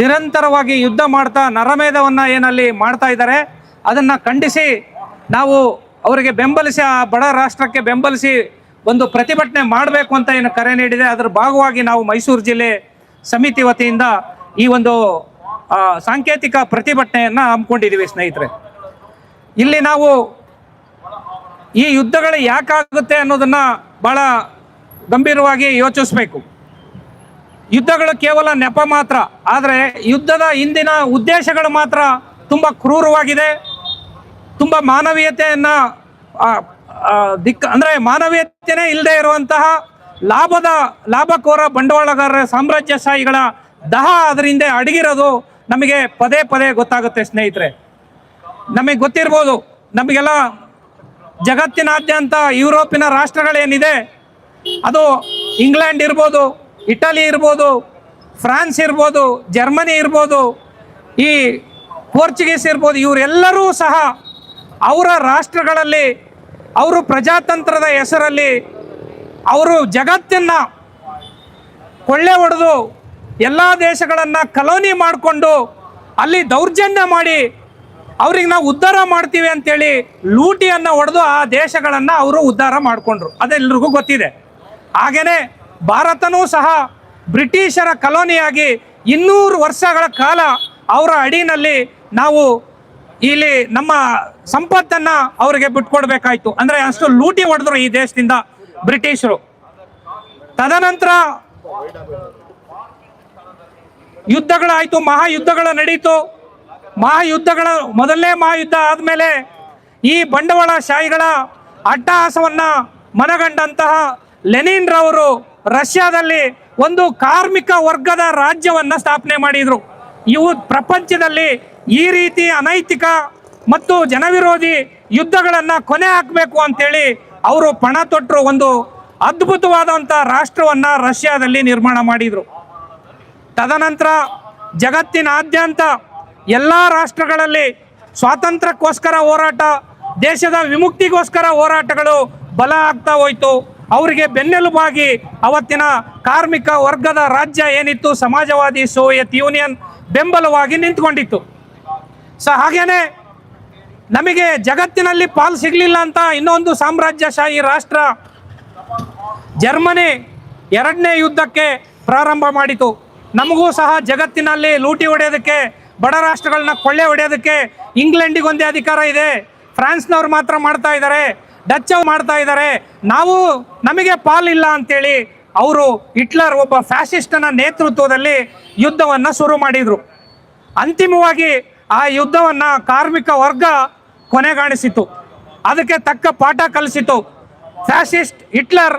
ನಿರಂತರವಾಗಿ ಯುದ್ಧ ಮಾಡ್ತಾ ನರಮೇಧವನ್ನು ಏನಲ್ಲಿ ಮಾಡ್ತಾ ಇದ್ದಾರೆ. ಅದನ್ನು ಖಂಡಿಸಿ ನಾವು ಅವರಿಗೆ ಬೆಂಬಲಿಸಿ, ಆ ಬಡ ರಾಷ್ಟ್ರಕ್ಕೆ ಬೆಂಬಲಿಸಿ ಒಂದು ಪ್ರತಿಭಟನೆ ಮಾಡಬೇಕು ಅಂತ ಏನು ಕರೆ ನೀಡಿದೆ. ಅದರ ಭಾಗವಾಗಿ ನಾವು ಮೈಸೂರು ಜಿಲ್ಲೆ ಸಮಿತಿ ವತಿಯಿಂದ ಈ ಒಂದು ಸಾಂಕೇತಿಕ ಪ್ರತಿಭಟನೆಯನ್ನು ಹಮ್ಮಿಕೊಂಡಿದ್ದೀವಿ ಸ್ನೇಹಿತರೆ. ಇಲ್ಲಿ ನಾವು ಈ ಯುದ್ಧಗಳು ಯಾಕಾಗುತ್ತೆ ಅನ್ನೋದನ್ನ ಬಹಳ ಗಂಭೀರವಾಗಿ ಯೋಚಿಸಬೇಕು. ಯುದ್ಧಗಳು ಕೇವಲ ನೆಪ ಮಾತ್ರ, ಆದರೆ ಯುದ್ಧದ ಹಿಂದಿನ ಉದ್ದೇಶಗಳು ಮಾತ್ರ ತುಂಬ ಕ್ರೂರವಾಗಿದೆ. ತುಂಬ ಮಾನವೀಯತೆಯನ್ನ ದಿಕ್ಕ ಅಂದರೆ ಮಾನವೀಯತೆನೇ ಇಲ್ಲದೆ ಇರುವಂತಹ ಲಾಭದ, ಲಾಭಕೋರ ಬಂಡವಾಳಗಾರರ ಸಾಮ್ರಾಜ್ಯಶಾಹಿಗಳ ದಹ ಅದರಿಂದ ಅಡಗಿರೋದು ನಮಗೆ ಪದೇ ಪದೇ ಗೊತ್ತಾಗುತ್ತೆ ಸ್ನೇಹಿತರೆ. ನಮಗೆ ಗೊತ್ತಿರ್ಬೋದು, ನಮಗೆಲ್ಲ ಜಗತ್ತಿನಾದ್ಯಂತ ಯುರೋಪಿನ ರಾಷ್ಟ್ರಗಳೇನಿದೆ, ಅದು ಇಂಗ್ಲೆಂಡ್ ಇರ್ಬೋದು ಇಟಲಿ ಇರ್ಬೋದು, ಫ್ರಾನ್ಸ್ ಇರ್ಬೋದು, ಜರ್ಮನಿ ಇರ್ಬೋದು, ಈ ಪೋರ್ಚುಗೀಸ್ ಇರ್ಬೋದು, ಇವರೆಲ್ಲರೂ ಸಹ ಅವರ ರಾಷ್ಟ್ರಗಳಲ್ಲಿ, ಅವರು ಪ್ರಜಾತಂತ್ರದ ಹೆಸರಲ್ಲಿ ಅವರು ಜಗತ್ತನ್ನು ಕೊಳ್ಳೆ ಹೊಡೆದು ಎಲ್ಲ ದೇಶಗಳನ್ನು ಕಲೋನಿ ಮಾಡಿಕೊಂಡು ಅಲ್ಲಿ ದೌರ್ಜನ್ಯ ಮಾಡಿ ಅವ್ರಿಗೆ ನಾವು ಉದ್ಧಾರ ಮಾಡ್ತೀವಿ ಅಂತೇಳಿ ಲೂಟಿಯನ್ನು ಹೊಡೆದು ಆ ದೇಶಗಳನ್ನು ಅವರು ಉದ್ಧಾರ ಮಾಡಿಕೊಂಡ್ರು. ಅದೆಲ್ಲರಿಗೂ ಗೊತ್ತಿದೆ. ಹಾಗೆಯೇ ಭಾರತನೂ ಸಹ ಬ್ರಿಟಿಷರ ಕಲೋನಿಯಾಗಿ ಇನ್ನೂರು ವರ್ಷಗಳ ಕಾಲ ಅವರ ಅಡಿನಲ್ಲಿ ನಾವು ಇಲ್ಲಿ ನಮ್ಮ ಸಂಪತ್ತನ್ನು ಅವರಿಗೆ ಬಿಟ್ಕೊಡ್ಬೇಕಾಯ್ತು. ಅಂದರೆ ಅಷ್ಟು ಲೂಟಿ ಹೊಡೆದ್ರು ಈ ದೇಶದಿಂದ ಬ್ರಿಟಿಷರು. ತದನಂತರ ಯುದ್ಧಗಳಾಯಿತು, ಮಹಾಯುದ್ಧಗಳು ನಡೀತು. ಮಹಾಯುದ್ಧಗಳ, ಮೊದಲನೇ ಮಹಾಯುದ್ಧ ಆದಮೇಲೆ ಈ ಬಂಡವಾಳ ಶಾಹಿಗಳ ಅಟ್ಟಹಾಸವನ್ನು ಮನಗಂಡಂತಹ ಲೆನಿನ್ ರವರು ರಷ್ಯಾದಲ್ಲಿ ಒಂದು ಕಾರ್ಮಿಕ ವರ್ಗದ ರಾಜ್ಯವನ್ನು ಸ್ಥಾಪನೆ ಮಾಡಿದರು. ಇವು ಪ್ರಪಂಚದಲ್ಲಿ ಈ ರೀತಿ ಅನೈತಿಕ ಮತ್ತು ಜನವಿರೋಧಿ ಯುದ್ಧಗಳನ್ನು ಕೊನೆ ಹಾಕಬೇಕು ಅಂತೇಳಿ ಅವರು ಪಣ ತೊಟ್ಟರು ಒಂದು ಅದ್ಭುತವಾದಂಥ ರಾಷ್ಟ್ರವನ್ನು ರಷ್ಯಾದಲ್ಲಿ ನಿರ್ಮಾಣ ಮಾಡಿದರು. ತದನಂತರ ಜಗತ್ತಿನಾದ್ಯಂತ ಎಲ್ಲ ರಾಷ್ಟ್ರಗಳಲ್ಲಿ ಸ್ವಾತಂತ್ರ್ಯಕ್ಕೋಸ್ಕರ ಹೋರಾಟ, ದೇಶದ ವಿಮುಕ್ತಿಗೋಸ್ಕರ ಹೋರಾಟಗಳು ಬಲ ಆಗ್ತಾ ಹೋಯಿತು. ಅವರಿಗೆ ಬೆನ್ನೆಲುಬಾಗಿ ಅವತ್ತಿನ ಕಾರ್ಮಿಕ ವರ್ಗದ ರಾಜ್ಯ ಏನಿತ್ತು? ಸಮಾಜವಾದಿ ಸೋವಿಯತ್ ಯೂನಿಯನ್ ಬೆಂಬಲವಾಗಿ ನಿಂತ್ಕೊಂಡಿತ್ತು. ಸೊ, ಹಾಗೇನೆ ನಮಗೆ ಜಗತ್ತಿನಲ್ಲಿ ಪಾಲ್ ಸಿಗಲಿಲ್ಲ ಅಂತ ಇನ್ನೊಂದು ಸಾಮ್ರಾಜ್ಯಶಾಹಿ ರಾಷ್ಟ್ರ ಜರ್ಮನಿ ಎರಡನೇ ಯುದ್ಧಕ್ಕೆ ಪ್ರಾರಂಭ ಮಾಡಿತು. ನಮಗೂ ಸಹ ಜಗತ್ತಿನಲ್ಲಿ ಲೂಟಿ ಹೊಡೆಯೋದಕ್ಕೆ, ಬಡ ರಾಷ್ಟ್ರಗಳನ್ನ ಕೊಳ್ಳೆ ಹೊಡೆಯೋದಕ್ಕೆ ಇಂಗ್ಲೆಂಡಿಗೆ ಒಂದೇ ಅಧಿಕಾರ ಇದೆ. ಫ್ರಾನ್ಸ್ನವ್ರು ಮಾತ್ರ ಮಾಡ್ತಾ ಇದ್ದಾರೆ. ಡಚ್ ಮಾಡ್ತಾ ಇದ್ದಾರೆ. ನಾವು ನಮಗೆ ಪಾಲಿಲ್ಲ ಅಂತೇಳಿ ಅವರು ಹಿಟ್ಲರ್ ಒಬ್ಬ ಫ್ಯಾಸಿಸ್ಟನ ನೇತೃತ್ವದಲ್ಲಿ ಯುದ್ಧವನ್ನು ಶುರು ಮಾಡಿದರು. ಅಂತಿಮವಾಗಿ ಆ ಯುದ್ಧವನ್ನು ಕಾರ್ಮಿಕ ವರ್ಗ ಕೊನೆಗಾಣಿಸಿತು. ಅದಕ್ಕೆ ತಕ್ಕ ಪಾಠ ಕಲಿಸಿತು. ಫ್ಯಾಸಿಸ್ಟ್ ಹಿಟ್ಲರ್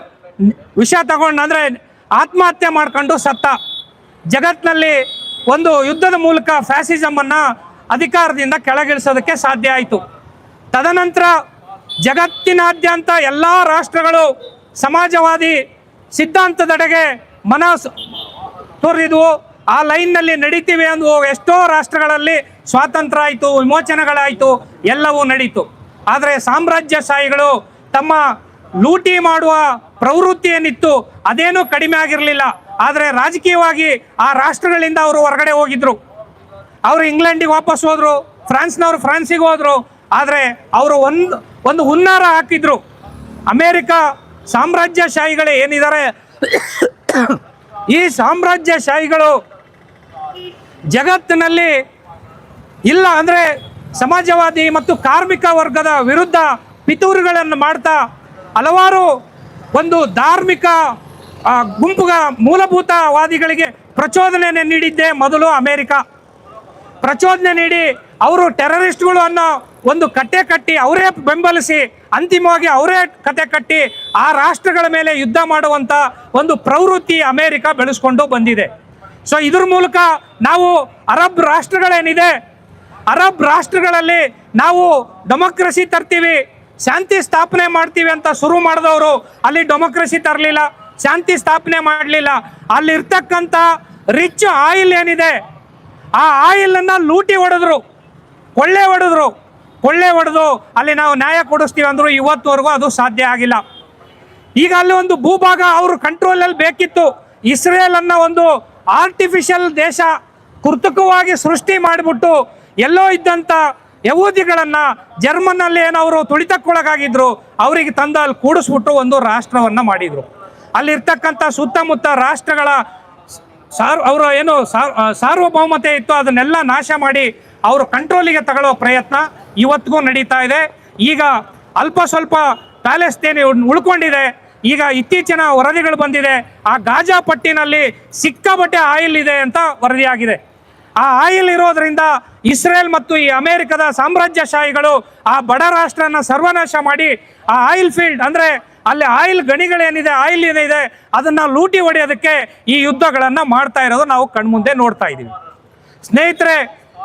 ವಿಷ ತಗೊಂಡು ಆತ್ಮಹತ್ಯೆ ಮಾಡ್ಕೊಂಡು ಸತ್ತ. ಜಗತ್ತಿನಲ್ಲಿ ಒಂದು ಯುದ್ಧದ ಮೂಲಕ ಫ್ಯಾಸಿಸಮನ್ನು ಅಧಿಕಾರದಿಂದ ಕೆಳಗಿಳಿಸೋದಕ್ಕೆ ಸಾಧ್ಯ ಆಯಿತು. ತದನಂತರ ಜಗತ್ತಿನಾದ್ಯಂತ ಎಲ್ಲ ರಾಷ್ಟ್ರಗಳು ಸಮಾಜವಾದಿ ಸಿದ್ಧಾಂತದೆಡೆಗೆ ಮನಸ್ಸು ತೋರಿದ್ವು ಆ ಲೈನ್ನಲ್ಲಿ ನಡೀತೀವಿ ಅಂದು ಎಷ್ಟೋ ರಾಷ್ಟ್ರಗಳಲ್ಲಿ ಸ್ವಾತಂತ್ರ್ಯ ಆಯಿತು ವಿಮೋಚನೆಗಳಾಯಿತು, ಎಲ್ಲವೂ ನಡೀತು. ಆದರೆ ಸಾಮ್ರಾಜ್ಯಶಾಹಿಗಳು ತಮ್ಮ ಲೂಟಿ ಮಾಡುವ ಪ್ರವೃತ್ತಿ ಏನಿತ್ತು ಅದೇನೂ ಕಡಿಮೆ ಆಗಿರಲಿಲ್ಲ. ಆದರೆ ರಾಜಕೀಯವಾಗಿ ಆ ರಾಷ್ಟ್ರಗಳಿಂದ ಅವರು ಹೊರಗಡೆ ಹೋಗಿದ್ರು. ಅವರು ಇಂಗ್ಲೆಂಡಿಗೆ ವಾಪಸ್ ಹೋದರು, ಫ್ರಾನ್ಸ್ನವರು ಫ್ರಾನ್ಸಿಗೆ ಹೋದರು. ಆದರೆ ಅವರು ಒಂದು ಒಂದು ಹುನ್ನಾರ ಹಾಕಿದ್ರು. ಅಮೇರಿಕ ಸಾಮ್ರಾಜ್ಯಶಾಹಿಗಳೇ ಏನಿದ್ದಾರೆ? ಈ ಸಾಮ್ರಾಜ್ಯಶಾಹಿಗಳು ಜಗತ್ತಿನಲ್ಲಿ ಇಲ್ಲ ಅಂದರೆ ಸಮಾಜವಾದಿ ಮತ್ತು ಕಾರ್ಮಿಕ ವರ್ಗದ ವಿರುದ್ಧ ಪಿತೂರುಗಳನ್ನು ಮಾಡ್ತಾ ಹಲವಾರು ಒಂದು ಧಾರ್ಮಿಕ ಗುಂಪುಗ ಮೂಲಭೂತವಾದಿಗಳಿಗೆ ಪ್ರಚೋದನೆಯನ್ನು ನೀಡಿದ್ದೇ ಮೊದಲು ಅಮೇರಿಕ. ಪ್ರಚೋದನೆ ನೀಡಿ ಅವರು ಟೆರರಿಸ್ಟ್ಗಳು ಅನ್ನೋ ಒಂದು ಕಟ್ಟೆ ಕಟ್ಟಿ ಅವರೇ ಬೆಂಬಲಿಸಿ ಅಂತಿಮವಾಗಿ ಅವರೇ ಕತೆ ಕಟ್ಟಿ ಆ ರಾಷ್ಟ್ರಗಳ ಮೇಲೆ ಯುದ್ಧ ಮಾಡುವಂಥ ಒಂದು ಪ್ರವೃತ್ತಿ ಅಮೇರಿಕ ಬೆಳೆಸ್ಕೊಂಡು ಬಂದಿದೆ. ಸೊ ಇದ್ರ ಮೂಲಕ ನಾವು ಅರಬ್ ರಾಷ್ಟ್ರಗಳೇನಿದೆ, ಅರಬ್ ರಾಷ್ಟ್ರಗಳಲ್ಲಿ ನಾವು ಡೆಮೋಕ್ರಸಿ ತರ್ತೀವಿ, ಶಾಂತಿ ಸ್ಥಾಪನೆ ಮಾಡ್ತೀವಿ ಅಂತ ಶುರು ಮಾಡಿದವರು ಅಲ್ಲಿ ಡೆಮೋಕ್ರಸಿ ತರಲಿಲ್ಲ, ಶಾಂತಿ ಸ್ಥಾಪನೆ ಮಾಡಲಿಲ್ಲ. ಅಲ್ಲಿರ್ತಕ್ಕಂಥ ರಿಚ್ ಆಯಿಲ್ ಏನಿದೆ, ಆ ಆಯಿಲನ್ನು ಲೂಟಿ ಹೊಡೆದ್ರು, ಕೊಳ್ಳೆ ಹೊಡೆದ್ರು. ಕೊಳ್ಳೆ ಹೊಡೆದು ಅಲ್ಲಿ ನಾವು ನ್ಯಾಯ ಕೊಡಿಸ್ತೀವಿ ಅಂದ್ರು ಇವತ್ತುವರೆಗೂ ಅದು ಸಾಧ್ಯ ಆಗಿಲ್ಲ. ಈಗ ಅಲ್ಲಿ ಒಂದು ಭೂಭಾಗ ಅವರು ಕಂಟ್ರೋಲಲ್ಲಿ ಬೇಕಿತ್ತು. ಇಸ್ರೇಲ್ ಅನ್ನೋ ಒಂದು ಆರ್ಟಿಫಿಷಿಯಲ್ ದೇಶ ಕೃತಕವಾಗಿ ಸೃಷ್ಟಿ ಮಾಡಿಬಿಟ್ಟು ಎಲ್ಲೋ ಇದ್ದಂಥ ಯಹೂದಿಗಳನ್ನ ಜರ್ಮನ್ನಲ್ಲಿ ಏನವರು ತುಳಿತಕ್ಕೊಳಗಾಗಿದ್ರು, ಅವರಿಗೆ ತಂದು ಅಲ್ಲಿ ಕೂಡಿಸ್ಬಿಟ್ಟು ಒಂದು ರಾಷ್ಟ್ರವನ್ನ ಮಾಡಿದ್ರು. ಅಲ್ಲಿರ್ತಕ್ಕಂಥ ಸುತ್ತಮುತ್ತ ರಾಷ್ಟ್ರಗಳ ಸಾರ್ ಅವರ ಏನು ಸಾರ್- ಸಾರ್ವಭೌಮತೆ ಇತ್ತು, ಅದನ್ನೆಲ್ಲ ನಾಶ ಮಾಡಿ ಅವರು ಕಂಟ್ರೋಲಿಗೆ ತಗೊಳ್ಳೋ ಪ್ರಯತ್ನ ಇವತ್ತಿಗೂ ನಡೀತಾ ಇದೆ. ಈಗ ಅಲ್ಪ ಸ್ವಲ್ಪ ಪ್ಯಾಲೆಸ್ತೇನೆ ಉಳ್ಕೊಂಡಿದೆ. ಈಗ ಇತ್ತೀಚಿನ ವರದಿಗಳು ಬಂದಿದೆ. ಆ ಗಾಜಾ ಪಟ್ಟಿನಲ್ಲಿ ಸಿಕ್ಕಾಪಟ್ಟೆ ಆಯಿಲ್ ಇದೆ ಅಂತ ವರದಿಯಾಗಿದೆ. ಆ ಆಯಿಲ್ ಇರೋದ್ರಿಂದ ಇಸ್ರೇಲ್ ಮತ್ತು ಈ ಅಮೆರಿಕದ ಸಾಮ್ರಾಜ್ಯಶಾಹಿಗಳು ಆ ಬಡ ರಾಷ್ಟ್ರನ ಸರ್ವನಾಶ ಮಾಡಿ ಆ ಆಯಿಲ್ ಫೀಲ್ಡ್ ಅಂದ್ರೆ ಅಲ್ಲಿ ಆಯಿಲ್ ಗಣಿಗಳೇನಿದೆ, ಆಯಿಲ್ ಏನಿದೆ ಅದನ್ನ ಲೂಟಿ ಹೊಡೆಯೋದಕ್ಕೆ ಈ ಯುದ್ಧಗಳನ್ನ ಮಾಡ್ತಾ ಇರೋದು ನಾವು ಕಣ್ಮುಂದೆ ನೋಡ್ತಾ ಇದ್ದೀವಿ. ಸ್ನೇಹಿತರೆ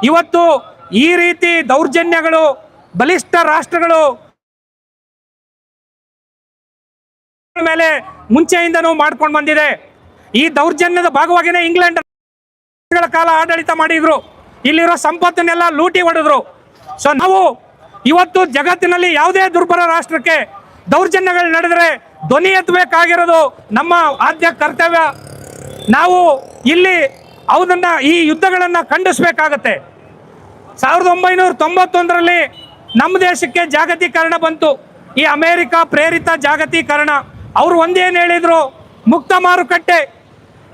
ಇವತ್ತು ಈ ರೀತಿ ದೌರ್ಜನ್ಯಗಳು, ಬಲಿಷ್ಠ ರಾಷ್ಟ್ರಗಳು ಮೇಲೆ ಮುಂಚೆಯಿಂದನೂ ಮಾಡ್ಕೊಂಡು ಬಂದಿದೆ. ಈ ದೌರ್ಜನ್ಯದ ಭಾಗವಾಗಿನೇ ಇಂಗ್ಲೆಂಡ್ ಕಾಲ ಆಡಳಿತ ಮಾಡಿದ್ರು. ಇಲ್ಲಿರೋ ಸಂಪತ್ತನ್ನೆಲ್ಲ ಲೂಟಿ ಹೊಡೆದ್ರು. ಸೊ ನಾವು ಇವತ್ತು ಜಗತ್ತಿನಲ್ಲಿ ಯಾವುದೇ ದುರ್ಬಲ ರಾಷ್ಟ್ರಕ್ಕೆ ದೌರ್ಜನ್ಯಗಳು ನಡೆದರೆ ಧ್ವನಿ ಎತ್ತಬೇಕಾಗಿರೋದು ನಮ್ಮ ಆದ್ಯ ಕರ್ತವ್ಯ. ನಾವು ಇಲ್ಲಿ ಅವನ್ನ ಈ ಯುದ್ಧಗಳನ್ನು ಖಂಡಿಸಬೇಕಾಗತ್ತೆ. ಸಾವಿರದ ಒಂಬೈನೂರ ತೊಂಬತ್ತೊಂದರಲ್ಲಿ ನಮ್ಮ ದೇಶಕ್ಕೆ ಜಾಗತೀಕರಣ ಬಂತು. ಈ ಅಮೇರಿಕ ಪ್ರೇರಿತ ಜಾಗತೀಕರಣ. ಅವರು ಒಂದೇನು ಹೇಳಿದ್ರು? ಮುಕ್ತ ಮಾರುಕಟ್ಟೆ.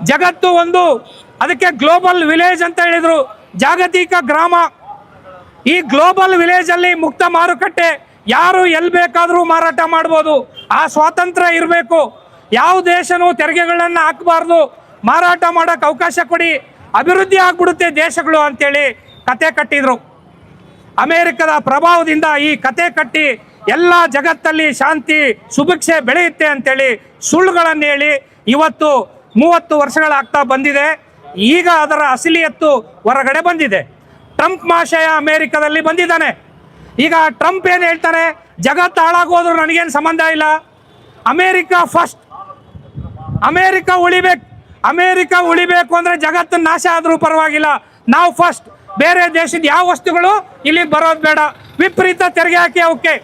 ಜಗತ್ತು ಒಂದು, ಅದಕ್ಕೆ ಗ್ಲೋಬಲ್ ವಿಲೇಜ್ ಅಂತ ಹೇಳಿದ್ರು. ಜಾಗತಿಕ ಗ್ರಾಮ. ಈ ಗ್ಲೋಬಲ್ ವಿಲೇಜ್ ಅಲ್ಲಿ ಮುಕ್ತ ಮಾರುಕಟ್ಟೆ. ಯಾರು ಎಲ್ಲಿ ಬೇಕಾದರೂ ಮಾರಾಟ ಮಾಡ್ಬೋದು. ಆ ಸ್ವಾತಂತ್ರ್ಯ ಇರಬೇಕು. ಯಾವ ದೇಶನೂ ತೆರಿಗೆಗಳನ್ನು ಹಾಕಬಾರ್ದು. ಮಾರಾಟ ಮಾಡೋಕೆ ಅವಕಾಶ ಕೊಡಿ, ಅಭಿವೃದ್ಧಿ ಆಗ್ಬಿಡುತ್ತೆ ದೇಶಗಳು ಅಂತೇಳಿ ಕತೆ ಕಟ್ಟಿದ್ರು. ಅಮೇರಿಕದ ಪ್ರಭಾವದಿಂದ ಈ ಕತೆ ಕಟ್ಟಿ ಎಲ್ಲ ಜಗತ್ತಲ್ಲಿ ಶಾಂತಿ, ಸುಭಿಕ್ಷೆ ಬೆಳೆಯುತ್ತೆ ಅಂತೇಳಿ ಸುಳ್ಳುಗಳನ್ನು ಹೇಳಿ ಇವತ್ತು ಮೂವತ್ತು ವರ್ಷಗಳಾಗ್ತಾ ಬಂದಿದೆ. ಈಗ ಅದರ ಅಸಲಿಯತ್ತು ಹೊರಗಡೆ ಬಂದಿದೆ. ಟ್ರಂಪ್ ಮಹಾಶಯ ಅಮೇರಿಕದಲ್ಲಿ ಬಂದಿದ್ದಾನೆ. ಈಗ ಟ್ರಂಪ್ ಏನು ಹೇಳ್ತಾರೆ ಜಗತ್ತು ಹಾಳಾಗೋದ್ರು ನನಗೇನು ಸಂಬಂಧ ಇಲ್ಲ. ಅಮೇರಿಕ ಫಸ್ಟ್ ಅಮೇರಿಕ ಉಳಿಬೇಕು. ಅಮೇರಿಕ ಉಳಿಬೇಕು ಅಂದ್ರೆ ಜಗತ್ತಿನ ನಾಶ ಆದರೂ ಪರವಾಗಿಲ್ಲ. ನಾವು ಫಸ್ಟ್ ಬೇರೆ ದೇಶದ ಯಾವ ವಸ್ತುಗಳು ಇಲ್ಲಿಗೆ ಬರೋದು ಬೇಡ. ವಿಪರೀತ ತೆರಿಗೆ ಹಾಕಿ ಅವಕ್ಕೆ.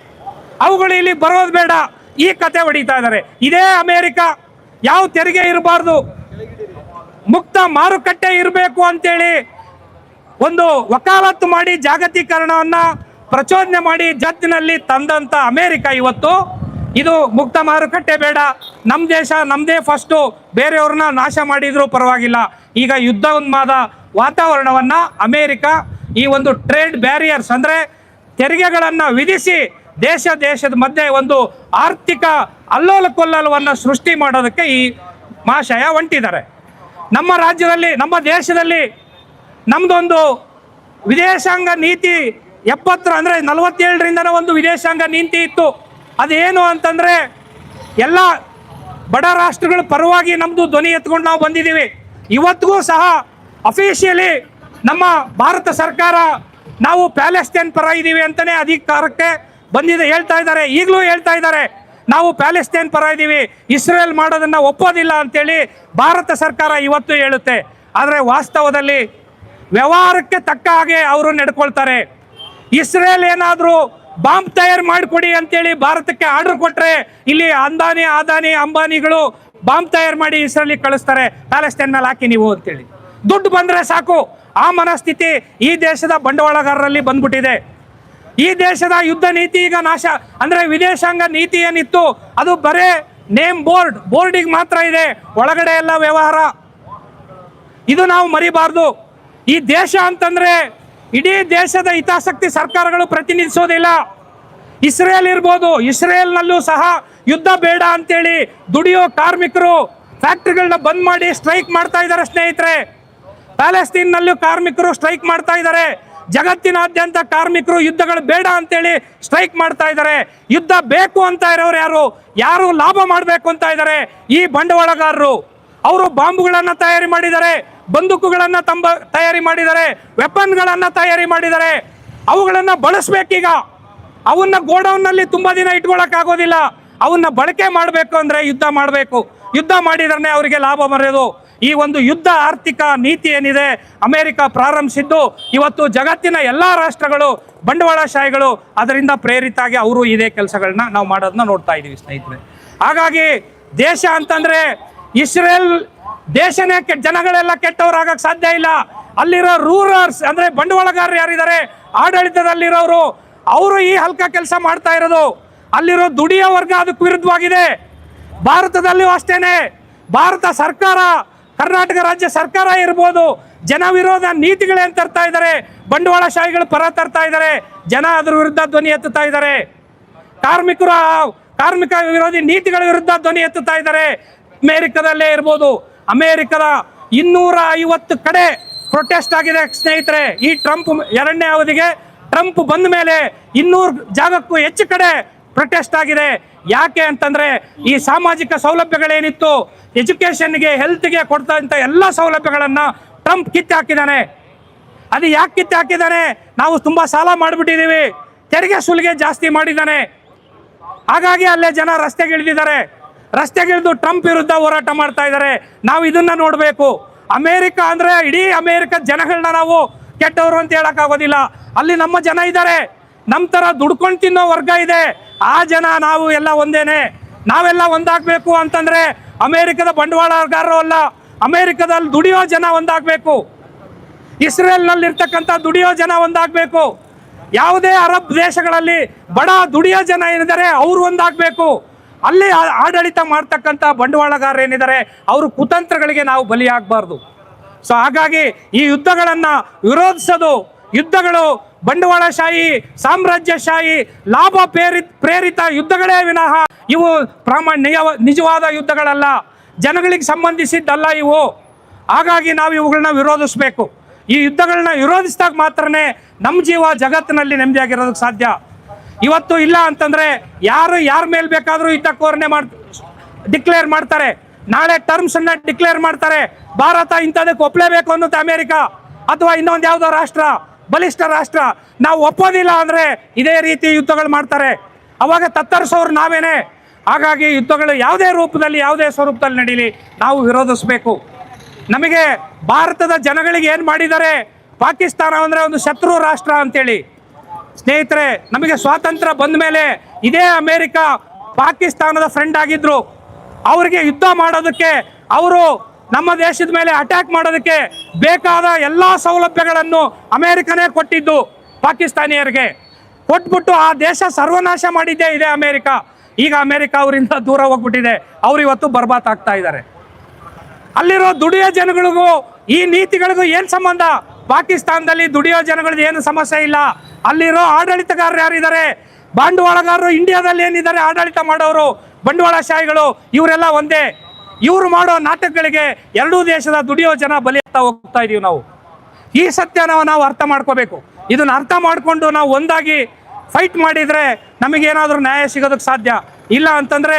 ಅವುಗಳು ಇಲ್ಲಿ ಬರೋದು ಬೇಡ. ಈ ಕತೆ ಹೊಡಿತಾ ಇದ್ದಾರೆ. ಇದೇ ಅಮೇರಿಕ. ಯಾವ ತೆರಿಗೆ ಇರಬಾರ್ದು. ಮುಕ್ತ ಮಾರುಕಟ್ಟೆ ಇರಬೇಕು ಅಂತೇಳಿ ಒಂದು ವಕಾಲತ್ತು ಮಾಡಿ ಜಾಗತೀಕರಣವನ್ನ ಪ್ರಚೋದನೆ ಮಾಡಿ ಜತ್ತಿನಲ್ಲಿ ತಂದಂತ ಅಮೇರಿಕ ಇವತ್ತು. ಇದು ಮುಕ್ತ ಮಾರುಕಟ್ಟೆ ಬೇಡ. ನಮ್ಮ ದೇಶ ನಮ್ಮದೇ ಫಸ್ಟು ಬೇರೆಯವ್ರನ್ನ ನಾಶ ಮಾಡಿದ್ರು ಪರವಾಗಿಲ್ಲ. ಈಗ ಯುದ್ಧ ಉನ್ಮಾದ ವಾತಾವರಣವನ್ನ ಅಮೆರಿಕ ಈ ಒಂದು ಟ್ರೇಡ್ ಬ್ಯಾರಿಯರ್ಸ್ ಅಂದ್ರೆ ತೆರಿಗೆಗಳನ್ನು ವಿಧಿಸಿ ದೇಶ, ದೇಶದ ಮಧ್ಯೆ ಒಂದು ಆರ್ಥಿಕ ಅಲ್ಲೋಲ ಕೊಲ್ಲಲವನ್ನು ಸೃಷ್ಟಿ ಮಾಡೋದಕ್ಕೆ ಈ ಮಹಾಶಯ ಹೊಂಟಿದ್ದಾರೆ. ನಮ್ಮ ರಾಜ್ಯದಲ್ಲಿ, ನಮ್ಮ ದೇಶದಲ್ಲಿ ನಮ್ದೊಂದು ವಿದೇಶಾಂಗ ನೀತಿ ಎಪ್ಪತ್ತರ ಅಂದರೆ ನಲವತ್ತೇಳರಿಂದನೂ ಒಂದು ವಿದೇಶಾಂಗ ನೀತಿ ಇತ್ತು. ಅದೇನು ಅಂತಂದರೆ ಎಲ್ಲ ಬಡ ರಾಷ್ಟ್ರಗಳ ಪರವಾಗಿ ನಮ್ಮದು ಧ್ವನಿ ಎತ್ಕೊಂಡು ನಾವು ಬಂದಿದ್ದೀವಿ. ಇವತ್ತಿಗೂ ಸಹ ಅಫಿಷಿಯಲಿ ನಮ್ಮ ಭಾರತ ಸರ್ಕಾರ ನಾವು ಪ್ಯಾಲೆಸ್ತೇನ್ ಪರ ಇದ್ದೀವಿ ಅಂತಲೇ ಅಧಿಕಾರಕ್ಕೆ ಬಂದಿದೆ ಹೇಳ್ತಾ ಇದ್ದಾರೆ. ಈಗಲೂ ಹೇಳ್ತಾ ಇದ್ದಾರೆ. ನಾವು ಪ್ಯಾಲೆಸ್ತೇನ್ ಪರ ಇದ್ದೀವಿ. ಇಸ್ರೇಲ್ ಮಾಡೋದನ್ನ ಒಪ್ಪೋದಿಲ್ಲ ಅಂತೇಳಿ ಭಾರತ ಸರ್ಕಾರ ಇವತ್ತು ಹೇಳುತ್ತೆ. ಆದರೆ ವಾಸ್ತವದಲ್ಲಿ ವ್ಯವಹಾರಕ್ಕೆ ತಕ್ಕ ಹಾಗೆ ಅವರು ನಡ್ಕೊಳ್ತಾರೆ. ಇಸ್ರೇಲ್ ಏನಾದರೂ ಬಾಂಬ್ ತಯಾರು ಮಾಡಿಕೊಡಿ ಅಂತೇಳಿ ಭಾರತಕ್ಕೆ ಆರ್ಡರ್ ಕೊಟ್ಟರೆ ಇಲ್ಲಿ ಅಂದಾನಿ ಆದಾನಿ, ಅಂಬಾನಿಗಳು ಬಾಂಬ್ ತಯಾರು ಮಾಡಿ ಇಸ್ರೇಲಿಗೆ ಕಳಿಸ್ತಾರೆ. ಪ್ಯಾಲೆಸ್ಟೈನ್ ಮೇಲೆ ಹಾಕಿ ನೀವು ಅಂತೇಳಿ. ದುಡ್ಡು ಬಂದ್ರೆ ಸಾಕು. ಆ ಮನಸ್ಥಿತಿ ಈ ದೇಶದ ಬಂಡವಾಳಗಾರರಲ್ಲಿ ಬಂದ್ಬಿಟ್ಟಿದೆ. ಈ ದೇಶದ ಯುದ್ಧ ನೀತಿ ಈಗ ನಾಶ, ಅಂದ್ರೆ ವಿದೇಶಾಂಗ ನೀತಿ ಏನಿತ್ತು, ಅದು ಬರೇ ನೇಮ್ ಬೋರ್ಡ್, ಬೋರ್ಡಿಗೆ ಮಾತ್ರ ಇದೆ. ಒಳಗಡೆ ಎಲ್ಲ ವ್ಯವಹಾರ. ಇದು ನಾವು ಮರಿಬಾರ್ದು. ಈ ದೇಶ ಅಂತಂದ್ರೆ ಇಡೀ ದೇಶದ ಹಿತಾಸಕ್ತಿ ಸರ್ಕಾರಗಳು ಪ್ರತಿನಿಧಿಸೋದಿಲ್ಲ. ಇಸ್ರೇಲ್ ಇರ್ಬೋದು, ಇಸ್ರೇಲ್ನಲ್ಲೂ ಸಹ ಯುದ್ಧ ಬೇಡ ಅಂತೇಳಿ ದುಡಿಯೋ ಕಾರ್ಮಿಕರು ಫ್ಯಾಕ್ಟ್ರಿಗಳನ್ನ ಬಂದ್ ಮಾಡಿ ಸ್ಟ್ರೈಕ್ ಮಾಡ್ತಾ ಇದ್ದಾರೆ ಸ್ನೇಹಿತರೆ. ಪ್ಯಾಲೆಸ್ತೀನ್ನಲ್ಲೂ ಕಾರ್ಮಿಕರು ಸ್ಟ್ರೈಕ್ ಮಾಡ್ತಾ ಇದ್ದಾರೆ. ಜಗತ್ತಿನಾದ್ಯಂತ ಕಾರ್ಮಿಕರು ಯುದ್ಧಗಳು ಬೇಡ ಅಂತೇಳಿ ಸ್ಟ್ರೈಕ್ ಮಾಡ್ತಾ ಇದ್ದಾರೆ. ಯುದ್ಧ ಬೇಕು ಅಂತ ಇರೋರು ಯಾರು? ಯಾರು ಲಾಭ ಮಾಡಬೇಕು ಅಂತ ಇದ್ದಾರೆ? ಈ ಬಂಡವಾಳಗಾರರು. ಅವರು ಬಾಂಬುಗಳನ್ನು ತಯಾರಿ ಮಾಡಿದ್ದಾರೆ. ಬಂದೂಕುಗಳನ್ನ ತಂಬ, ತಯಾರಿ ಮಾಡಿದ್ದಾರೆ ವೆಪನ್ಗಳನ್ನು ತಯಾರಿ ಮಾಡಿದ್ದಾರೆ ಅವುಗಳನ್ನು ಬಳಸಬೇಕೀಗ. ಅವನ್ನ ಗೋಡೌನ್ನಲ್ಲಿ ತುಂಬಾ ದಿನ ಇಟ್ಕೊಳಕ್ ಆಗೋದಿಲ್ಲ ಅವನ್ನ ಬಳಕೆ ಮಾಡಬೇಕು ಅಂದ್ರೆ ಯುದ್ಧ ಮಾಡಬೇಕು. ಯುದ್ಧ ಮಾಡಿದ್ರೆ ಅವರಿಗೆ ಲಾಭ ಬರೆಯೋದು ಈ ಒಂದು ಯುದ್ಧ ಆರ್ಥಿಕ ನೀತಿ ಏನಿದೆ, ಅಮೆರಿಕ ಪ್ರಾರಂಭಿಸಿದ್ದು, ಇವತ್ತು ಜಗತ್ತಿನ ಎಲ್ಲ ರಾಷ್ಟ್ರಗಳು ಬಂಡವಾಳಶಾಹಿಗಳು ಅದರಿಂದ ಪ್ರೇರಿತ ಆಗಿ ಅವರು ಇದೇ ಕೆಲಸಗಳನ್ನ ನಾವು ಮಾಡೋದನ್ನ ನೋಡ್ತಾ ಇದ್ದೀವಿ ಸ್ನೇಹಿತರೆ. ಹಾಗಾಗಿ ದೇಶ ಅಂತಂದ್ರೆ ಇಸ್ರೇಲ್ ದೇಶನೇ ಕೆ ಜನಗಳೆಲ್ಲ ಕೆಟ್ಟವರಾಗಕ್ಕೆ ಸಾಧ್ಯ ಇಲ್ಲ. ಅಲ್ಲಿರೋ ರೂರರ್ಸ್ ಅಂದ್ರೆ ಬಂಡವಾಳಗಾರರು ಯಾರಿದ್ದಾರೆ? ಆಡಳಿತದಲ್ಲಿರೋರು. ಅವರು ಈ ಹಲ್ಕ ಕೆಲಸ ಮಾಡ್ತಾ ಇರೋದು. ಅಲ್ಲಿರೋ ದುಡಿಯ ವರ್ಗ ಅದಕ್ಕೆ ವಿರುದ್ಧವಾಗಿದೆ. ಭಾರತದಲ್ಲೂ ಅಷ್ಟೇನೆ. ಭಾರತ ಸರ್ಕಾರ, ಕರ್ನಾಟಕ ರಾಜ್ಯ ಸರ್ಕಾರ ಇರ್ಬೋದು. ಜನ ವಿರೋಧ ನೀತಿಗಳೇನು ತರ್ತಾ ಇದ್ದಾರೆ. ಬಂಡವಾಳಶಾಹಿಗಳು ಪರ ತರ್ತಾ ಇದ್ದಾರೆ. ಜನ ಅದರ ವಿರುದ್ಧ ಧ್ವನಿ ಎತ್ತುತ್ತಾ ಇದ್ದಾರೆ. ಕಾರ್ಮಿಕರು ಕಾರ್ಮಿಕ ವಿರೋಧಿ ನೀತಿಗಳ ವಿರುದ್ಧ ಧ್ವನಿ ಎತ್ತುತ್ತಾ ಇದ್ದಾರೆ. ಅಮೇರಿಕದಲ್ಲೇ ಇರ್ಬೋದು. ಅಮೇರಿಕದ ಇನ್ನೂರ ಐವತ್ತು ಕಡೆ ಪ್ರೊಟೆಸ್ಟ್ ಆಗಿದೆ, ಸ್ನೇಹಿತರೆ. ಈ ಟ್ರಂಪ್ ಎರಡನೇ ಅವಧಿಗೆ ಟ್ರಂಪ್ ಬಂದ ಮೇಲೆ ಇನ್ನೂರು ಜಾಗಕ್ಕೂ ಹೆಚ್ಚು ಕಡೆ ಪ್ರೊಟೆಸ್ಟ್ ಆಗಿದೆ. ಯಾಕೆ ಅಂತಂದ್ರೆ, ಈ ಸಾಮಾಜಿಕ ಸೌಲಭ್ಯಗಳೇನಿತ್ತು ಎಜುಕೇಶನ್ಗೆ ಹೆಲ್ತ್ಗೆ ಕೊಡ್ತಾ ಇದ್ದ ಎಲ್ಲ ಸೌಲಭ್ಯಗಳನ್ನ ಟ್ರಂಪ್ ಕಿತ್ತು ಹಾಕಿದ್ದಾನೆ. ಅದು ಯಾಕೆ ಕಿತ್ತು ಹಾಕಿದ್ದಾನೆ? ನಾವು ತುಂಬಾ ಸಾಲ ಮಾಡಿಬಿಟ್ಟಿದ್ದೀವಿ. ತೆರಿಗೆ ಸುಲಿಗೆ ಜಾಸ್ತಿ ಮಾಡಿದ್ದಾನೆ. ಹಾಗಾಗಿ ಅಲ್ಲೇ ಜನ ರಸ್ತೆಗಿಳಿದಿದ್ದಾರೆ ರಸ್ತೆಗಿಳಿದು ಟ್ರಂಪ್ ವಿರುದ್ಧ ಹೋರಾಟ ಮಾಡ್ತಾ ಇದ್ದಾರೆ. ನಾವು ಇದನ್ನ ನೋಡಬೇಕು. ಅಮೇರಿಕ ಅಂದ್ರೆ ಇಡೀ ಅಮೇರಿಕ ಜನಗಳನ್ನ ನಾವು ಕೆಟ್ಟವರು ಅಂತ ಹೇಳಕ್ಕಾಗೋದಿಲ್ಲ. ಅಲ್ಲಿ ನಮ್ಮ ಜನ ಇದ್ದಾರೆ. ನಮ್ಮ ಥರ ದುಡ್ಕೊಂಡು ತಿನ್ನೋ ವರ್ಗ ಇದೆ. ಆ ಜನ ನಾವು ಎಲ್ಲ ಒಂದೇನೆ. ನಾವೆಲ್ಲ ಒಂದಾಗಬೇಕು ಅಂತಂದ್ರೆ ಅಮೇರಿಕದ ಬಂಡವಾಳಗಾರರು ಅಲ್ಲ, ಅಮೇರಿಕದಲ್ಲಿ ದುಡಿಯೋ ಜನ ಒಂದಾಗಬೇಕು. ಇಸ್ರೇಲ್ನಲ್ಲಿ ಇರ್ತಕ್ಕಂಥ ದುಡಿಯೋ ಜನ ಒಂದಾಗಬೇಕು. ಯಾವುದೇ ಅರಬ್ ದೇಶಗಳಲ್ಲಿ ಬಡ ದುಡಿಯೋ ಜನ ಏನಿದ್ದಾರೆ ಅವರು ಒಂದಾಗಬೇಕು. ಅಲ್ಲಿ ಆಡಳಿತ ಮಾಡ್ತಕ್ಕಂಥ ಬಂಡವಾಳಗಾರರೇನಿದ್ದಾರೆ ಅವರು ಕುತಂತ್ರಗಳಿಗೆ ನಾವು ಬಲಿಯಾಗಬಾರ್ದು. ಸೊ ಹಾಗಾಗಿ ಈ ಯುದ್ಧಗಳನ್ನು ವಿರೋಧಿಸೋದು, ಯುದ್ಧಗಳು ಬಂಡವಾಳಶಾಹಿ, ಸಾಮ್ರಾಜ್ಯಶಾಹಿ, ಲಾಭ ಪ್ರೇರಿತ ಪ್ರೇರಿತ ಯುದ್ಧಗಳೇ ವಿನಃ ಇವು ಪ್ರಾಮಾಣ್ಯ ನಿಜವಾದ ಯುದ್ಧಗಳಲ್ಲ. ಜನಗಳಿಗೆ ಸಂಬಂಧಿಸಿದ್ದಲ್ಲ ಇವು. ಹಾಗಾಗಿ ನಾವು ಇವುಗಳನ್ನ ವಿರೋಧಿಸಬೇಕು. ಈ ಯುದ್ಧಗಳನ್ನ ವಿರೋಧಿಸಿದಾಗ ಮಾತ್ರನೇ ನಮ್ಮ ಜೀವ ಜಗತ್ತಿನಲ್ಲಿ ನೆಮ್ಮದಿಯಾಗಿರೋದಕ್ಕೆ ಸಾಧ್ಯ. ಇವತ್ತು ಇಲ್ಲ ಅಂತಂದ್ರೆ ಯಾರು ಯಾರ ಮೇಲೆ ಬೇಕಾದರೂ ಯುದ್ಧ ಕೋರಣೆ ಮಾಡ್ ಡಿಕ್ಲೇರ್ ಮಾಡ್ತಾರೆ. ನಾಳೆ ಟರ್ಮ್ಸ್ ಅನ್ನ ಡಿಕ್ಲೇರ್ ಮಾಡ್ತಾರೆ. ಭಾರತ ಇಂಥದಕ್ಕೆ ಒಪ್ಲೇಬೇಕು ಅನ್ನುತ್ತೆ ಅಮೆರಿಕ. ಅಥವಾ ಇನ್ನೊಂದು ಯಾವುದೋ ರಾಷ್ಟ್ರ, ಬಲಿಷ್ಠ ರಾಷ್ಟ್ರ. ನಾವು ಒಪ್ಪೋದಿಲ್ಲ ಅಂದ್ರೆ ಇದೇ ರೀತಿ ಯುದ್ಧಗಳು ಮಾಡ್ತಾರೆ. ಅವಾಗ ತತ್ತರಿಸೋರು ನಾವೇನೆ. ಹಾಗಾಗಿ ಯುದ್ಧಗಳು ಯಾವುದೇ ರೂಪದಲ್ಲಿ, ಯಾವುದೇ ಸ್ವರೂಪದಲ್ಲಿ ನಡೀಲಿ, ನಾವು ವಿರೋಧಿಸಬೇಕು. ನಮಗೆ ಭಾರತದ ಜನಗಳಿಗೆ ಏನು ಮಾಡಿದ್ದಾರೆ? ಪಾಕಿಸ್ತಾನ ಅಂದರೆ ಒಂದು ಶತ್ರು ರಾಷ್ಟ್ರ ಅಂತೇಳಿ. ಸ್ನೇಹಿತರೆ, ನಮಗೆ ಸ್ವಾತಂತ್ರ್ಯ ಬಂದ ಮೇಲೆ ಇದೇ ಅಮೇರಿಕ ಪಾಕಿಸ್ತಾನದ ಫ್ರೆಂಡ್ ಆಗಿದ್ರು. ಅವರಿಗೆ ಯುದ್ಧ ಮಾಡೋದಕ್ಕೆ, ಅವರು ನಮ್ಮ ದೇಶದ ಮೇಲೆ ಅಟ್ಯಾಕ್ ಮಾಡೋದಕ್ಕೆ ಬೇಕಾದ ಎಲ್ಲ ಸೌಲಭ್ಯಗಳನ್ನು ಅಮೇರಿಕನೇ ಕೊಟ್ಟಿದ್ದು ಪಾಕಿಸ್ತಾನಿಯರಿಗೆ. ಕೊಟ್ಬಿಟ್ಟು ಆ ದೇಶ ಸರ್ವನಾಶ ಮಾಡಿದ್ದೇ ಇದೆ ಅಮೇರಿಕ. ಈಗ ಅಮೇರಿಕ ಅವರಿಂದ ದೂರ ಹೋಗ್ಬಿಟ್ಟಿದೆ. ಅವ್ರು ಇವತ್ತು ಬರ್ಬಾತ್ ಆಗ್ತಾ ಇದ್ದಾರೆ. ಅಲ್ಲಿರೋ ದುಡಿಯ ಜನಗಳಿಗೂ, ಈ ನೀತಿಗಳಿಗೂ ಏನು ಸಂಬಂಧ? ಪಾಕಿಸ್ತಾನದಲ್ಲಿ ದುಡಿಯೋ ಜನಗಳದ್ದು ಏನು ಸಮಸ್ಯೆ ಇಲ್ಲ. ಅಲ್ಲಿರೋ ಆಡಳಿತಗಾರರು ಯಾರಿದ್ದಾರೆ? ಬಂಡವಾಳಗಾರರು ಇಂಡಿಯಾದಲ್ಲಿ ಏನಿದ್ದಾರೆ? ಆಡಳಿತ ಮಾಡೋರು ಬಂಡವಾಳಶಾಹಿಗಳು ಇವರೆಲ್ಲ ಒಂದೇ. ಇವರು ಮಾಡೋ ನಾಟಕಗಳಿಗೆ ಎರಡೂ ದೇಶದ ದುಡಿಯೋ ಜನ ಬಲಿಯತ್ತಾ ಹೋಗ್ತಾ ಇದೀವಿ ನಾವು. ಈ ಸತ್ಯನ ನಾವು ಅರ್ಥ ಮಾಡ್ಕೋಬೇಕು. ಇದನ್ನ ಅರ್ಥ ಮಾಡಿಕೊಂಡು ನಾವು ಒಂದಾಗಿ ಫೈಟ್ ಮಾಡಿದರೆ ನಮಗೇನಾದರೂ ನ್ಯಾಯ ಸಿಗೋದಕ್ಕೆ ಸಾಧ್ಯ? ಇಲ್ಲ ಅಂತಂದರೆ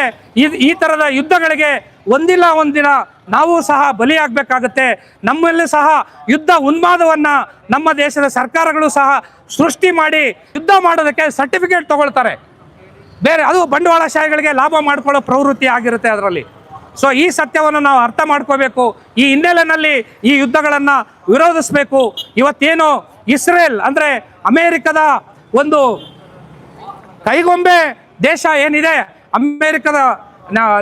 ಈ ಥರದ ಯುದ್ಧಗಳಿಗೆ ಒಂದಿಲ್ಲ ಒಂದಿನ ನಾವು ಸಹ ಬಲಿಯಾಗಬೇಕಾಗತ್ತೆ. ನಮ್ಮಲ್ಲಿ ಸಹ ಯುದ್ಧ ಉನ್ಮಾದವನ್ನು ನಮ್ಮ ದೇಶದ ಸರ್ಕಾರಗಳು ಸಹ ಸೃಷ್ಟಿ ಮಾಡಿ ಯುದ್ಧ ಮಾಡೋದಕ್ಕೆ ಸರ್ಟಿಫಿಕೇಟ್ ತಗೊಳ್ತಾರೆ. ಬೇರೆ ಅದು ಬಂಡವಾಳಶಾಹಿಗಳಿಗೆ ಲಾಭ ಮಾಡ್ಕೊಳ್ಳೋ ಪ್ರವೃತ್ತಿ ಆಗಿರುತ್ತೆ ಅದರಲ್ಲಿ. ಸೊ ಈ ಸತ್ಯವನ್ನು ನಾವು ಅರ್ಥ ಮಾಡ್ಕೋಬೇಕು. ಈ ಹಿನ್ನೆಲೆಯಲ್ಲಿ ಈ ಯುದ್ಧಗಳನ್ನು ವಿರೋಧಿಸಬೇಕು. ಇವತ್ತೇನು ಇಸ್ರೇಲ್ ಅಂದರೆ ಅಮೇರಿಕದ ಒಂದು ಕೈಗೊಂಬೆ ದೇಶ ಏನಿದೆ, ಅಮೇರಿಕದ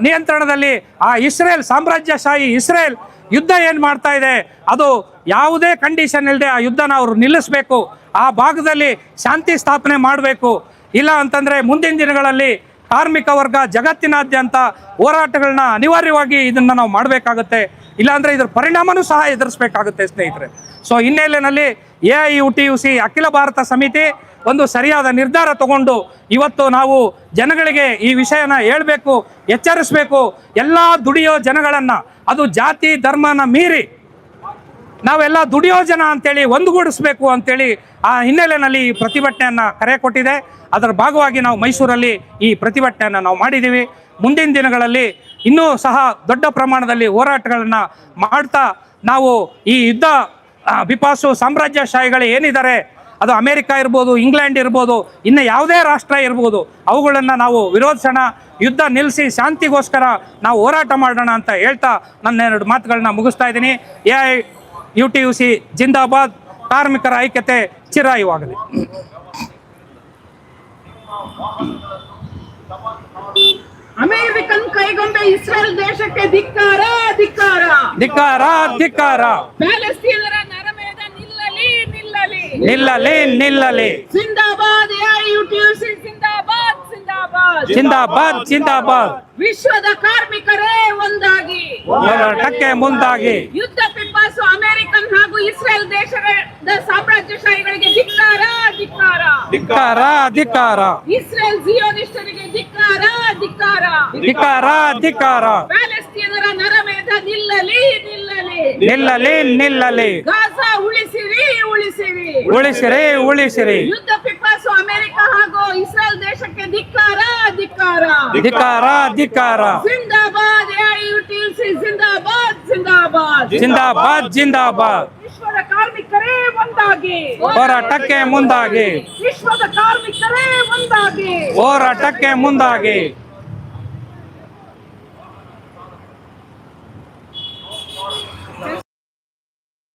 ನಿಯಂತ್ರಣದಲ್ಲಿ ಆ ಇಸ್ರೇಲ್ ಸಾಮ್ರಾಜ್ಯಶಾಹಿ ಇಸ್ರೇಲ್ ಯುದ್ಧ ಏನು ಮಾಡ್ತಾ ಇದೆ? ಅದು ಯಾವುದೇ ಕಂಡೀಷನ್ ಇಲ್ಲದೆ ಆ ಯುದ್ಧನ ಅವರು ನಿಲ್ಲಿಸಬೇಕು. ಆ ಭಾಗದಲ್ಲಿ ಶಾಂತಿ ಸ್ಥಾಪನೆ ಮಾಡಬೇಕು. ಇಲ್ಲ ಅಂತಂದರೆ ಮುಂದಿನ ದಿನಗಳಲ್ಲಿ ಕಾರ್ಮಿಕ ವರ್ಗ ಜಗತ್ತಿನಾದ್ಯಂತ ಹೋರಾಟಗಳನ್ನ ಅನಿವಾರ್ಯವಾಗಿ ಇದನ್ನು ನಾವು ಮಾಡಬೇಕಾಗುತ್ತೆ. ಇಲ್ಲಾಂದರೆ ಇದ್ರ ಪರಿಣಾಮನೂ ಸಹ ಎದುರಿಸಬೇಕಾಗುತ್ತೆ ಸ್ನೇಹಿತರೆ. ಸೊ ಹಿನ್ನೆಲೆಯಲ್ಲಿ A I U T U C ಅಖಿಲ ಭಾರತ ಸಮಿತಿ ಒಂದು ಸರಿಯಾದ ನಿರ್ಧಾರ ತಗೊಂಡು ಇವತ್ತು ನಾವು ಜನಗಳಿಗೆ ಈ ವಿಷಯನ ಹೇಳಬೇಕು, ಎಚ್ಚರಿಸಬೇಕು, ಎಲ್ಲ ದುಡಿಯೋ ಜನಗಳನ್ನು, ಅದು ಜಾತಿ ಧರ್ಮನ ಮೀರಿ ನಾವೆಲ್ಲ ದುಡಿಯೋ ಜನ ಅಂತೇಳಿ ಒಂದುಗೂಡಿಸ್ಬೇಕು ಅಂತೇಳಿ ಆ ಹಿನ್ನೆಲೆಯಲ್ಲಿ ಈ ಪ್ರತಿಭಟನೆಯನ್ನು ಕರೆ ಕೊಟ್ಟಿದೆ. ಅದರ ಭಾಗವಾಗಿ ನಾವು ಮೈಸೂರಲ್ಲಿ ಈ ಪ್ರತಿಭಟನೆಯನ್ನು ನಾವು ಮಾಡಿದ್ದೀವಿ. ಮುಂದಿನ ದಿನಗಳಲ್ಲಿ ಇನ್ನೂ ಸಹ ದೊಡ್ಡ ಪ್ರಮಾಣದಲ್ಲಿ ಹೋರಾಟಗಳನ್ನು ಮಾಡ್ತಾ ನಾವು ಈ ಯುದ್ಧ ಬಿಪಾಸು ಸಾಮ್ರಾಜ್ಯಶಾಹಿಗಳು ಏನಿದ್ದಾರೆ ಅದು ಅಮೇರಿಕಾ ಇರ್ಬೋದು ಇಂಗ್ಲೆಂಡ್ ಇರ್ಬೋದು ಇನ್ನು ಯಾವುದೇ ರಾಷ್ಟ್ರ ಇರ್ಬೋದು ಅವುಗಳನ್ನು ನಾವು ವಿರೋಧಿಸೋಣ ಯುದ್ಧ ನಿಲ್ಲಿಸಿ ಶಾಂತಿಗೋಸ್ಕರ ನಾವು ಹೋರಾಟ ಮಾಡೋಣ ಅಂತ ಹೇಳ್ತಾ ನನ್ನ ಎರಡು ಮಾತುಗಳನ್ನ ಮುಗಿಸ್ತಾ ಇದ್ದೀನಿ. A I U T U C ಜಿಂದಾಬಾದ್ ಕಾರ್ಮಿಕರ ಐಕ್ಯತೆ ಚಿರಾಯುವಾಗಲಿ. ಅಮೆರಿಕನ್ ಕೈಗೊಂಡ ಇಸ್ರೇಲ್ ದೇಶಕ್ಕೆ ಧಿಕ್ಕಾರ ಧಿಕ್ಕಾರ. ಧಿಕ್ಕಾರ ಧಿಕ್ಕಾರ. ಪ್ಯಾಲೆಸ್ತೀನರ ನರಮೇಧ ನಿಲ್ಲಲಿ ನಿಲ್ಲಲಿ ಜಿಂದಾಬಾದ್ ಎಐಯುಟಿಯುಸಿ ಜಿಂದಾಬಾದ್. ಜಿಂದಾಬಾದ್ ವಿಶ್ವದ ಕಾರ್ಮಿಕರೇ ಒಂದಾಗಿ. ಹೋರಾಟಕ್ಕೆ ಮುಂದಾಗಿ. ಯುದ್ಧ ಪಿಪಾಸು ಅಮೆರಿಕನ್ ಹಾಗೂ ಇಸ್ರೇಲ್ ದೇಶದ ಸಾಮ್ರಾಜ್ಯಶಾಹಿಗಳಿಗೆ ಧಿಕ್ಕಾರ ಧಿಕ್ಕಾರ. ಧಿಕ್ಕಾರ ಧಿಕ್ಕಾರ. ಇಸ್ರೇಲ್ ಜಿಯೋನಿಸ್ಟರಿಗೆ ಧಿಕ್ಕಾರ ಧಿಕ್ಕಾರ. ಧಿಕ್ಕಾರ ಧಿಕ್ಕಾರ. ಪ್ಯಾಲೆಸ್ತೀನರ ನರಮೇಧ ನಿಲ್ಲಲಿ ನಿಲ್ಲಲಿ. ನಿಲ್ಲಲಿ ನಿಲ್ಲಲಿ. ಗಾಜಾ ಉಳಿಸಿರಿ ಉಳಿಸಿರಿ. ಉಳಿಸಿರಿ ಉಳಿಸಿರಿ. ಯುದ್ಧ ಪಿಪಾಸು ಅಮೆರಿಕ ಹಾಗೂ ಇಸ್ರೇಲ್ ದೇಶಕ್ಕೆ ಧಿಕ್ಕಾರ. ಧಿಕ್ಕಾರ ಧಿಕ್ಕಾರ ಜಿಂದಾಬಾದ್ ಜಿಂದಾಬಾದ್ ಜಿಂದಾಬಾದ್. ಜಿಂದಾಬಾದ್ ಜಿಂದಾಬಾದ್. ವಿಶ್ವದ ಕಾರ್ಮಿಕರೇ ಒಂದಾಗಿ. ಹೋರಾಟಕ್ಕೆ ಮುಂದಾಗಿ. ವಿಶ್ವದ ಕಾರ್ಮಿಕರೇ ಒಂದಾಗಿ. ಹೋರಾಟಕ್ಕೆ ಮುಂದಾಗಿ.